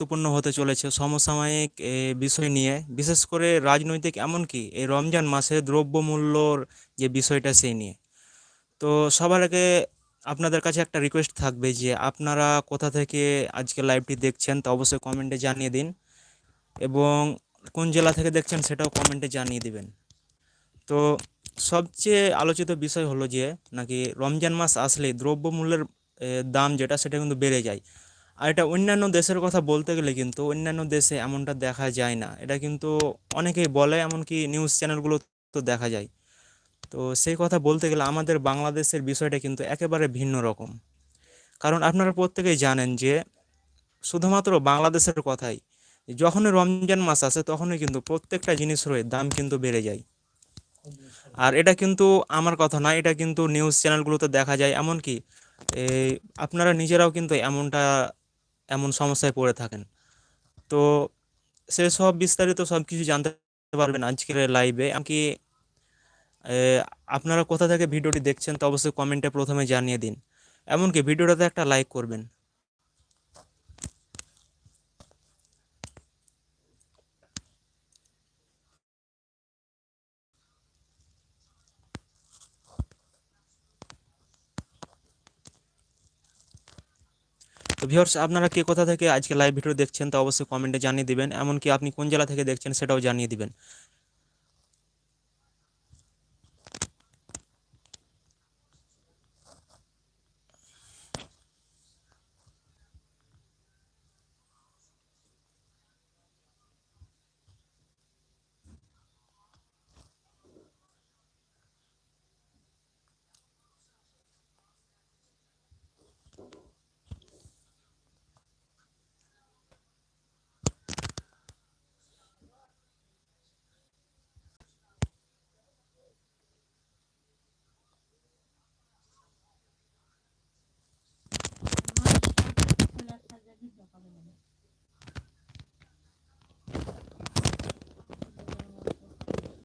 গুরুত্বপূর্ণ হতে চলেছে সমসাময়িক বিষয় নিয়ে। বিশেষ করে রাজনৈতিক এমনকি এই রমজান মাসে দ্রব্যমূল্যর যে বিষয়টা সেই নিয়ে। তো সবার আগে আপনাদের কাছে একটা রিকোয়েস্ট থাকবে যে আপনারা কোথা থেকে আজকে লাইভটি দেখছেন তা অবশ্যই কমেন্টে জানিয়ে দিন এবং কোন জেলা থেকে দেখছেন সেটাও কমেন্টে জানিয়ে দিবেন। তো সবচেয়ে আলোচিত বিষয় হলো যে নাকি রমজান মাস আসলেই দ্রব্যমূল্যের দাম যেটা সেটা কিন্তু বেড়ে যায়। আর এটা অন্যান্য দেশের কথা বলতে গেলে কিন্তু অন্যান্য দেশে এমনটা দেখা যায় না। এটা কিন্তু অনেকেই বলে, এমনকি নিউজ চ্যানেলগুলো তো দেখা যায়। তো সেই কথা বলতে গেলে আমাদের বাংলাদেশের বিষয়টা কিন্তু একেবারে ভিন্ন রকম। কারণ আপনারা প্রত্যেকেই জানেন যে শুধুমাত্র বাংলাদেশের কথাই, যখনই রমজান মাস আসে তখনই কিন্তু প্রত্যেকটা জিনিসের দাম কিন্তু বেড়ে যায়। আর এটা কিন্তু আমার কথা নয় এটা কিন্তু নিউজ চ্যানেলগুলোতে দেখা যায়। এমনকি আপনারা নিজেরাও কিন্তু এমনটা এমন সমস্যায় পড়ে থাকেন। তো সে সব বিস্তারিত সব কিছু জানতে পারবেন আজকের লাইভে এমনকি আপনারা কোথা থেকে ভিডিওটি দেখছেন তো অবশ্যই কমেন্টে প্রথমে জানিয়ে দিন। এমনকি ভিডিওটাতে একটা লাইক করবেন। তো ভিউয়ার্স আপনারা কে কোথা থেকে আজকে লাইভ ভিডিও দেখছেন তা অবশ্যই কমেন্টে জানিয়ে দিবেন। এমনকি আপনি কোন জেলা থেকে দেখছেন সেটাও জানিয়ে দিবেন।